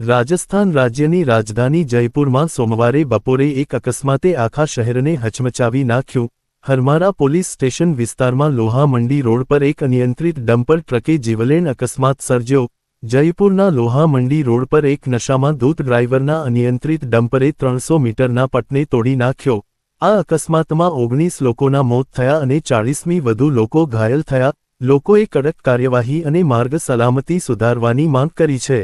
રાજસ્થાન રાજ્યની રાજધાની જયપુરમાં સોમવારે બપોરે એક અકસ્માતે આખા શહેરને હચમચાવી નાખ્યું. હરમારા પોલીસ સ્ટેશન વિસ્તારમાં લોહા મંડી રોડ પર એક અનિયંત્રિત ડમ્પર ટ્રકે જીવલેણ અકસ્માત સર્જ્યો. જયપુરના લોહા મંડી રોડ પર એક નશામાં ધૂત ડ્રાઈવરના અનિયંત્રિત ડમ્પરે ત્રણસો મીટરના પટને તોડી નાખ્યો. આ અકસ્માતમાં ઓગણીસ લોકોના મોત થયા અને ચાળીસમી વધુ લોકો ઘાયલ થયા. લોકોએ કડક કાર્યવાહી અને માર્ગ સલામતી સુધારવાની માંગ કરી છે.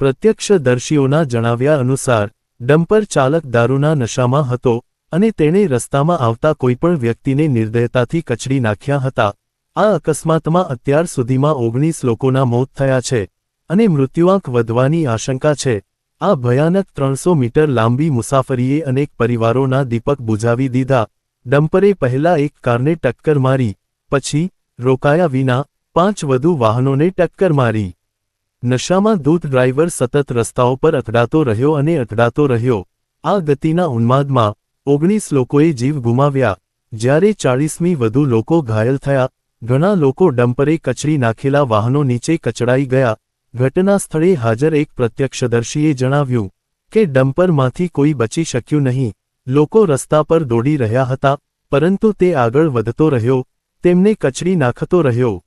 પ્રત્યક્ષદર્શીઓના જણાવ્યા અનુસાર, ડમ્પર ચાલક દારૂના નશામાં હતો અને તેણે રસ્તામાં આવતા કોઈપણ વ્યક્તિને નિર્દયતાથી કચડી નાખ્યા હતા. આ અકસ્માતમાં અત્યાર સુધીમાં ઓગણીસ લોકોના મોત થયા છે અને મૃત્યુઆંક વધવાની આશંકા છે. આ ભયાનક ત્રણસો મીટર લાંબી મુસાફરીએ અનેક પરિવારોના દીપક બુઝાવી દીધા. ડમ્પરે પહેલા એક કારને ટક્કર મારી, પછી રોકાયા વિના પાંચ વધુ વાહનોને ટક્કર મારી. નશામાં ધૂત ડ્રાઈવર સતત રસ્તાઓ પર અથડાતો રહ્યો અને અથડાતો રહ્યો. આ ગતિના ઉન્માદમાં ઓગણીસ લોકોએ જીવ ગુમાવ્યા. જ્યારે ચાળીસમી વધુ લોકો ઘાયલ થયા, ઘણા લોકો ડમ્પરે કચડી નાખેલા વાહનો નીચે કચડાઈ ગયા. ઘટના સ્થળે હાજર એક પ્રત્યક્ષદર્શીએ જણાવ્યું કે ડમ્પરમાંથી કોઈ બચી શક્યું નહીં. લોકો રસ્તા પર દોડી રહ્યા હતા, પરંતુ તે આગળ વધતો રહ્યો, તેમને કચડી નાખતો રહ્યો.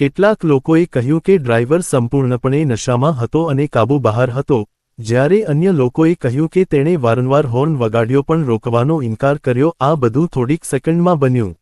કેટલાક લોકોએ કહ્યું કે ડ્રાઈવર સંપૂર્ણપણે નશામાં હતો અને કાબુ બહાર હતો, જ્યારે અન્ય લોકોએ કહ્યું કે તેણે વારંવાર હોર્ન વગાડ્યો પણ રોકવાનો ઇનકાર કર્યો, આ બધું થોડીક સેકન્ડમાં બન્યું.